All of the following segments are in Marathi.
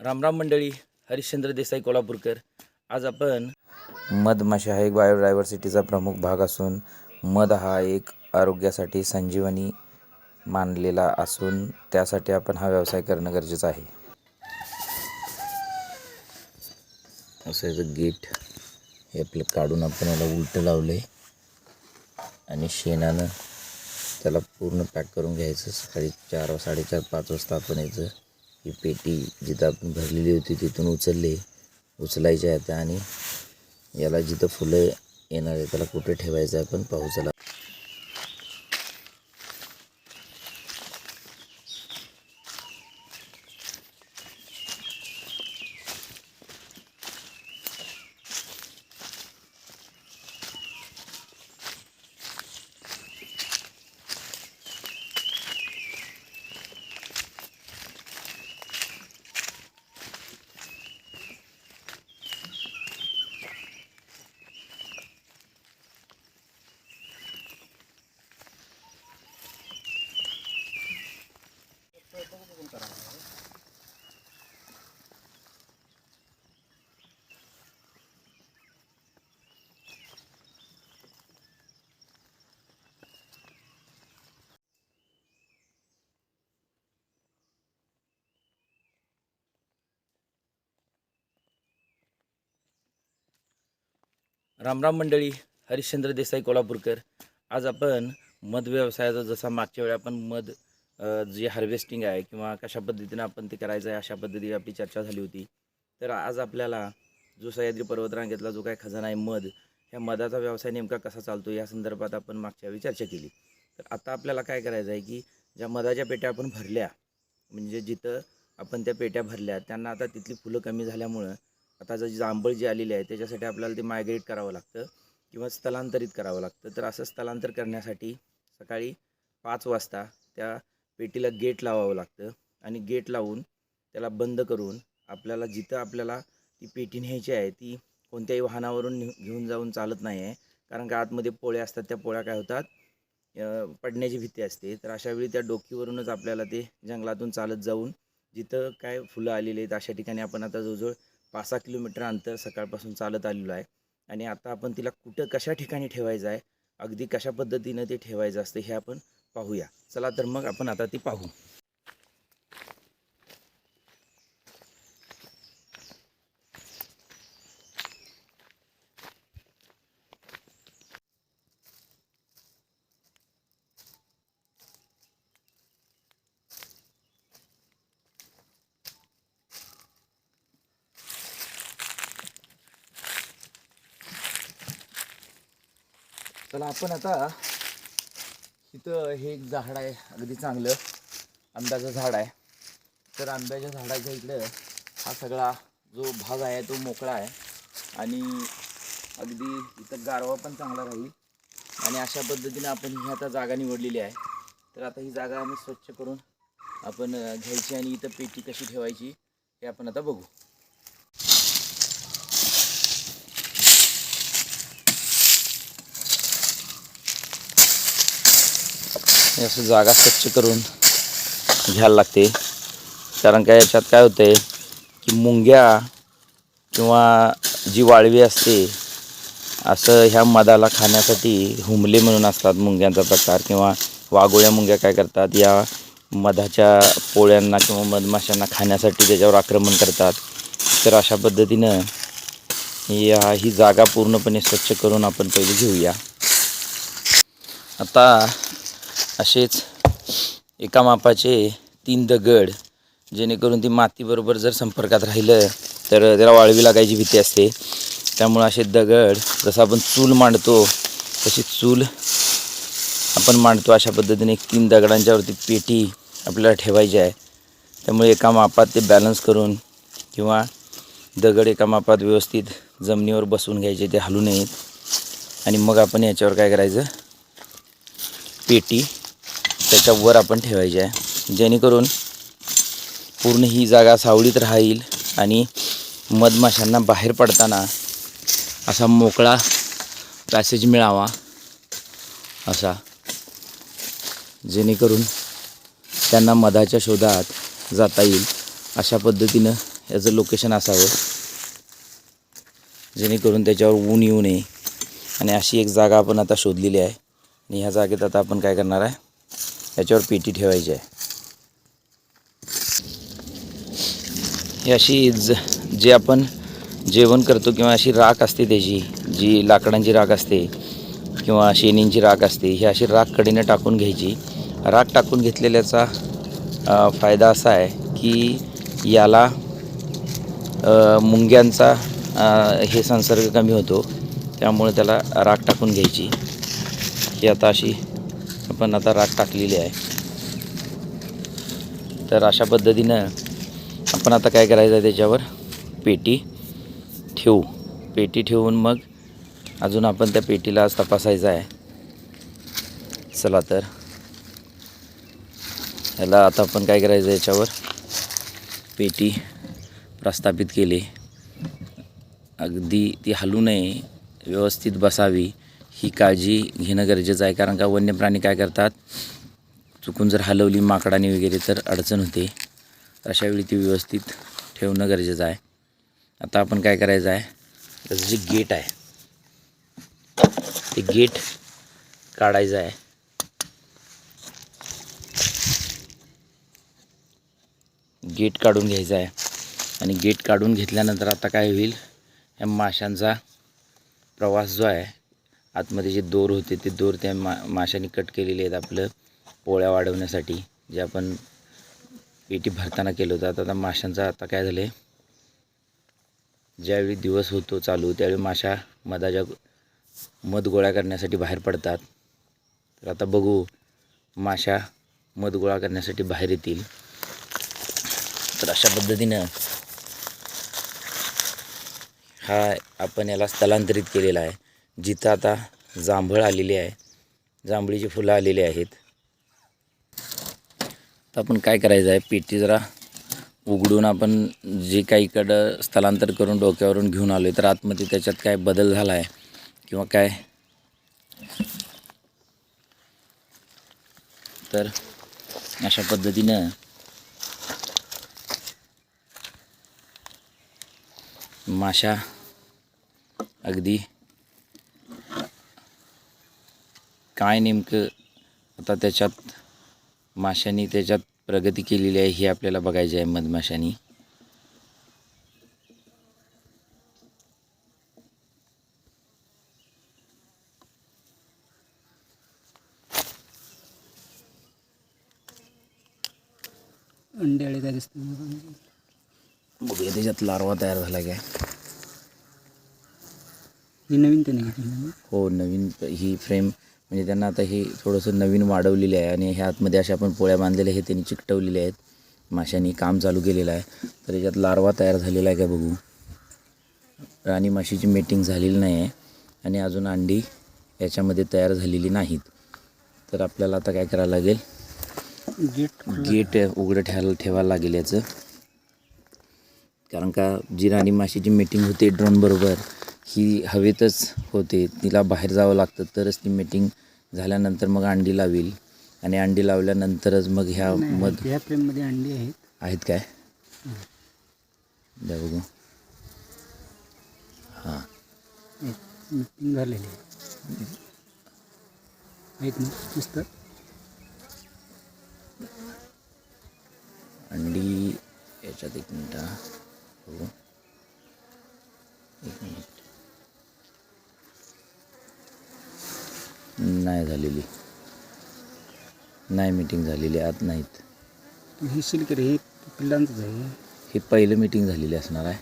रामराम मंडळी हरिश्चंद्र देसाई कोल्हापूरकर. आज आपण मधमाशा हा एक बायोडायव्हर्सिटीचा प्रमुख भाग असून मध हा एक आरोग्यासाठी संजीवनी मानलेला असून त्यासाठी आपण हा व्यवसाय करणं गरजेचं आहे. असं याचं गेट हे आपलं काढून आपण याला उलटं लावलं आहे आणि शेणानं त्याला पूर्ण पॅक करून घ्यायचं. सकाळी चार साडेचार पाच वाजता आपण याचं ही पेटी जिथं आपण भरलेली होती तिथून उचलले उचलायची आता आणि याला जिथं फुलं येणार आहे त्याला कुठे ठेवायचं आहे आपण पाहू चला. रामराम मंडळी हरिश्चंद्र देसाई कोल्हापूरकर. आज आपण मध व्यवसायाचा जसा मागच्या वेळी आपण मध जे हार्वेस्टिंग आहे किंवा कशा पद्धतीनं आपण ते करायचं आहे अशा पद्धतीने आपली चर्चा झाली होती. तर आज आपल्याला जो सह्याद्री पर्वतरांगेतला जो काय खजाना आहे मध ह्या मधाचा व्यवसाय नेमका कसा चालतो या संदर्भात आपण मागच्या वेळी चर्चा केली. तर आता आपल्याला काय करायचं आहे की ज्या मधाच्या पेट्या आपण भरल्या म्हणजे जिथं आपण त्या पेट्या भरल्या त्यांना आता तिथली फुलं कमी झाल्यामुळं आता जी जांभळ जी आलेली आहे त्याच्यासाठी आपल्याला ते मायग्रेट करावं लागतं किंवा स्थलांतरित करावं लागतं. तर असं स्थलांतर करण्यासाठी सकाळी पाच वाजता त्या पेटीला गेट लावावं लागतं आणि गेट लावून त्याला बंद करून आपल्याला जिथं आपल्याला ती पेटी न्यायची आहे ती कोणत्याही वाहनावरून घेऊन जाऊन चालत नाही आहे कारण का आतमध्ये पोळ्या असतात त्या पोळ्या काय होतात? पडण्याची भीती असते. तर अशा वेळी त्या डोकीवरूनच आपल्याला ते जंगलातून चालत जाऊन जिथं काय फुलं आलेली आहेत अशा ठिकाणी आपण आता जवळजवळ पाच सहा किलोमीटर अंतर सकाळपासून चालत आलेलो आहे. आणि आता आपण तिला कुठं कशा ठिकाणी ठेवायचं आहे अगदी कशा पद्धतीनं ते ठेवायचं असतं हे आपण पाहूया. चला तर मग आपण आता ती पाहू. चला आपण आता इथं हे एक झाड आहे अगदी चांगलं. आंब्याचं झाड आहे. तर आंब्याच्या झाडाच्या इकडं हा सगळा जो भाग आहे तो मोकळा आहे. आणि अगदी इथं गारवा पण चांगला राहील. आणि अशा पद्धतीने आपण ही आता जागा निवडलेली आहे. तर आता ही जागा आम्ही स्वच्छ करून आपण घ्यायची आणि इथं पेटी कशी ठेवायची हे आपण आता बघू. असं जागा स्वच्छ करून घ्यायला लागते. कारण काय याच्यात काय होतं की मुंग्या किंवा जी वाळवी असते असं ह्या मधाला खाण्यासाठी हुमले म्हणून असतात मुंग्यांचा प्रकार किंवा वाघोळ्या मुंग्या काय करतात या मधाच्या पोळ्यांना किंवा मधमाशांना खाण्यासाठी त्याच्यावर आक्रमण करतात. तर अशा पद्धतीनं या ही जागा पूर्णपणे स्वच्छ करून आपण पहिले घेऊया. आता असेच एका मापाचे तीन दगड जेणेकरून ती मातीबरोबर जर संपर्कात राहिलं तर त्याला वाळवी लागायची भीती असते. त्यामुळं असे दगड जसं आपण चूल मांडतो तशी चूल आपण मांडतो. अशा पद्धतीने एक तीन दगडांच्यावरती पेटी आपल्याला ठेवायची आहे. त्यामुळे एका मापात ते बॅलन्स करून किंवा दगड एका मापात व्यवस्थित जमिनीवर बसवून घ्यायचे ते हलू नयेत. आणि मग आपण याच्यावर काय करायचं? पेटी त्याच्यावर आपण ठेवायची आहे. जेणेकरून पूर्ण ही जागा सावळीत राहील आणि मधमाशांना बाहेर पडताना असा मोकळा पॅसेज मिळावा. असा. जेणेकरून त्यांना मधाच्या शोधात जाता येईल. अशा पद्धतीनं याचं लोकेशन असावं. जेणेकरून त्याच्यावर ऊन येऊ नये. आणि अशी एक जागा आपण आता शोधलेली आहे. आणि ह्या जागेत आता आपण काय करणार आहे? याच्यावर पेटी ठेवायची आहे. ही अशी ज जे आपण जेवण करतो किंवा अशी राख असते त्याची जी लाकडांची राख असते किंवा शेणींची राख असते ही अशी राख कडीनं टाकून घ्यायची. राख टाकून घेतलेल्याचा फायदा असा आहे की याला मुंग्यांचा हे संसर्ग कमी होतो. त्यामुळे त्याला राख टाकून घ्यायची. ही आता अशी आपण आता राख टाकलेली आहे. तर अशा पद्धतीनं आपण आता काय करायचं आहे त्याच्यावर? पेटी ठेवू. पेटी ठेवून मग अजून आपण त्या पेटीला आज तपासायचं आहे. चला तर. ह्याला आता आपण काय करायचं याच्यावर? पेटी प्रस्थापित केली. अगदी ती हलू नये. व्यवस्थित बसावी. ही काळजी घेणं गरजेचं आहे. कारण का वन्य प्राणी काय करतात? चुकून जर हलवली माकडाने वगैरे तर अडचण होते. अशा वेळी ती व्यवस्थित ठेवणं गरजेचं आहे. आता आपण काय करायचं आहे? त्याचं जे गेट आहे ते गेट काढायचं आहे. गेट काढून घ्यायचं आहे. आणि गेट काढून घेतल्यानंतर आता काय होईल? ह्या माशांचा प्रवास जो आहे आतमध्ये जे दोर होते ते दोर त्या मा माशांनी कट केलेले आहेत आपलं पोळ्या वाढवण्यासाठी जे आपण पेटी भरताना केलं होतं. आता आता माशांचा आता काय झालं आहे ज्यावेळी दिवस होतो चालू त्यावेळी माशा मधाच्या मध गोळा करण्यासाठी बाहेर पडतात. तर आता बघू माशा मध गोळा करण्यासाठी बाहेर येतील. तर अशा पद्धतीनं हा आपण याला स्थलांतरित केलेला आहे. जिथं आता जांभळ आलेली आहे. जांभळीची फुलं आलेली आहेत. तर आपण काय करायचं आहे? पेटी जरा उघडून आपण जे काही इकडं स्थलांतर करून डोक्यावरून घेऊन आलो आहे तर आतमध्ये त्याच्यात काय बदल झाला आहे किंवा काय? तर अशा पद्धतीनं माशा अगदी काय नेमकं आता त्याच्यात माशांनी त्याच्यात प्रगती केलेली आहे ही आपल्याला बघायची आहे मधमाशांनी. काय दिसते बघूया त्याच्यात लार्वा तयार झाला काय? ही नवीन त्याने घेतली हो नवीन ही फ्रेम म्हणजे त्यांना आता हे थोडंसं नवीन वाढवलेली आहे आणि ह्या आतमध्ये अशा आपण पोळ्या बांधलेल्या हे त्यांनी चिकटवलेले आहेत. माशांनी काम चालू केलेलं आहे. तर याच्यात लार्वा तयार झालेला आहे का बघू? राणी माशीची मीटिंग झालेली नाही आहे आणि अजून अंडी याच्यामध्ये तयार झालेली नाहीत. तर आपल्याला आता काय करायला लागेल? गेट गेट उघडं ठेवायला ठेवायला लागेल याचं. कारण का जी राणी माशीची मीटिंग होते ड्रोनबरोबर ही हवेतच होते तिला बाहेर जावं लागतं तरच ती मीटिंग झाल्यानंतर मग अंडी लावेल. आणि अंडी लावल्यानंतरच मग ह्या मध ह्या फ्रेममध्ये अंडी आहेत. आहेत काय? द्या बघू. हां. मीटिंग झालेली आहे. आहेत ना? अंडी याच्यात एक मिनटं हा. बघू. एक मिनिट. नाही झालेली. नाही मीटिंग झालेली आत नाहीत. हे शिल्क रे हे पिल्लांचंच आहे हे पहिलं मीटिंग झालेली असणार आहे.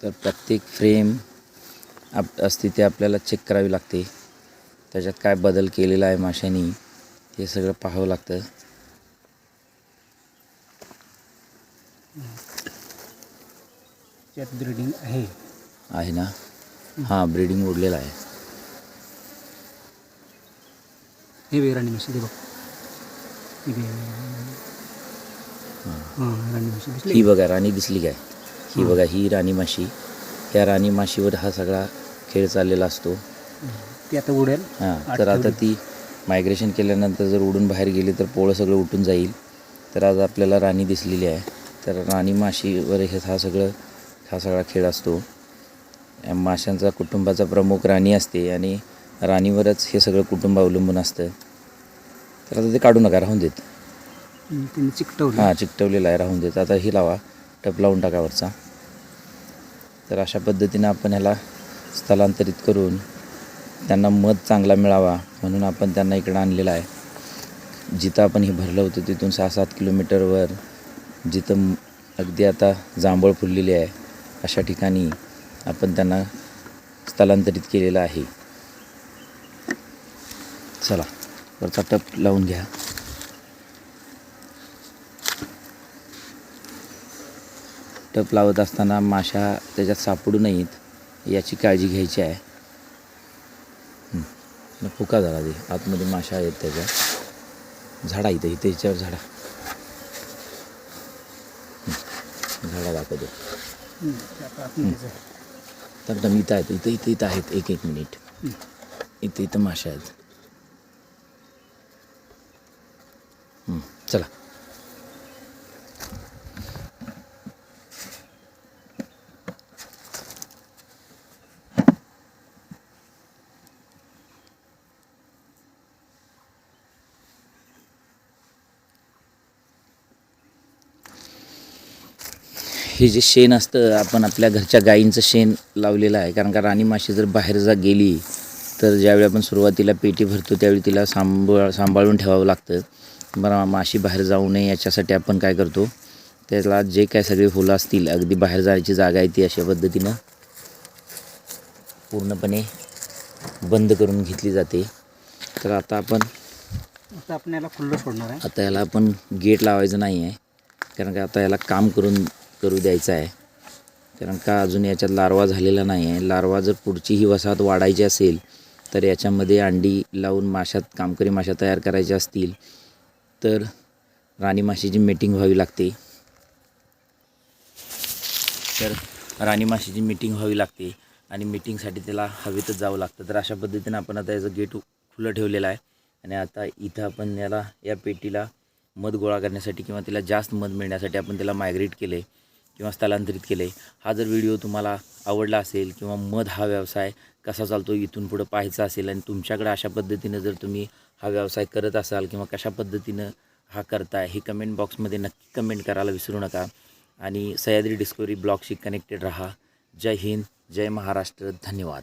तर प्रत्येक फ्रेम आप असते ते आपल्याला चेक करावी लागते. त्याच्यात काय बदल केलेला आहे माशांनी हे सगळं पाहावं लागतं. त्यात ब्रिडिंग आहे. आहे ना? हां ब्रीडिंग उडलेलं आहे. हे बे राणी म्हशी दे बघ. हे बे हां. राणी म्हशी ही दिसली बघा राणी दिसली काय? ही बघा ही राणी माशी या राणी माशीवर हा सगळा खेळ चाललेला असतो. ती आता उडेल. हां तर आता ती मायग्रेशन केल्यानंतर जर उडून बाहेर गेली तर पोळं सगळं उठून जाईल. तर आज आपल्याला राणी दिसलेली आहे. तर राणी माशीवर हे हा सगळं हा सगळा खेळ असतो. माशांचा कुटुंबाचा प्रमुख राणी असते आणि राणीवरच हे सगळं कुटुंब अवलंबून असतं. तर आता ते काढू नका राहून देत. चिकटवलं. हां चिकटवलेला आहे राहून देत. आता ही लावा टप लावून टाका वरचा. तर अशा पद्धतीनं आपण ह्याला स्थलांतरित करून त्यांना मध चांगला मिळावा म्हणून आपण त्यांना इकडं आणलेलं आहे. जिथं आपण हे भरलं होतं तिथून सहा सात किलोमीटरवर जिथं अगदी आता जांभळ फुललेली आहे. अशा ठिकाणी आपण त्यांना स्थलांतरित केलेलं आहे. चला वरचा टप लावून घ्या. टप लावत असताना माशा त्याच्यात सापडू नयेत याची काळजी घ्यायची आहे. मग फुका झाला ते. आतमध्ये माशा आहेत त्याच्या. झाडा इथं इथे याच्यावर झाडा. झाडा दाखवतो. हम्म, तर इथं आहेत इथं इथं इथं आहेत एक एक मिनिट. इथं इथं माशा आहेत. हं, जे शेण असतं आपण आपल्या घरच्या गाईंचं शेण लावलेलं आहे. कारण का राणी माशी जर बाहेर जा गेली तर ज्यावेळी आपण सुरुवातीला पेटी भरतो त्यावेळी तिला सांभाळ सांभाळून ठेवावं लागतं. बरं माशी बाहेर जाऊ नये याच्यासाठी आपण काय करतो? त्याला जे काय सगळे फुलं असतील अगदी बाहेर जायची जागा आहे ती अशा पद्धतीनं पूर्णपणे बंद करून घेतली जाते. तर आता आपण आता आपण याला खुल्लं सोडणार आहे. आता याला आपण गेट लावायचं नाही आहे कारण का आता याला काम करून करू द्यायचं आहे. कारण का अजून याच्यात लार्वा झालेला नाही आहे लार्वा जर पुढची ही वसाहत वाढायची असेल तर याच्यामध्ये अंडी लावून माशात कामकरी माशा तयार करायच्या असतील तर राणी माशीची मीटिंग व्हावी लागते. तर राणी माशीची मीटिंग व्हावी लागते आणि मीटिंगसाठी त्याला हवेतच जावं लागतं. तर अशा पद्धतीनं आपण आता याचं गेट खुलं ठेवलेलं आहे. आणि आता इथं आपण याला या पेटीला मध गोळा करण्यासाठी किंवा तिला जास्त मध मिळण्यासाठी आपण त्याला मायग्रेट केले किंवा स्थलांतरित केले. हा जर व्हिडिओ तुम्हाला आवडला असेल किंवा मध हा व्यवसाय कसा चालतो इथून पुढं पाहायचा असेल आणि तुमच्याकडे अशा पद्धतीनं जर तुम्ही हा व्यवसाय करत असाल किंवा कशा पद्धतीनं हा करताय हे कमेंट बॉक्समध्ये नक्की कमेंट करायला विसरू नका. आणि सह्याद्री डिस्कवरी ब्लॉगशी कनेक्टेड रहा. जय हिंद जय महाराष्ट्र. धन्यवाद.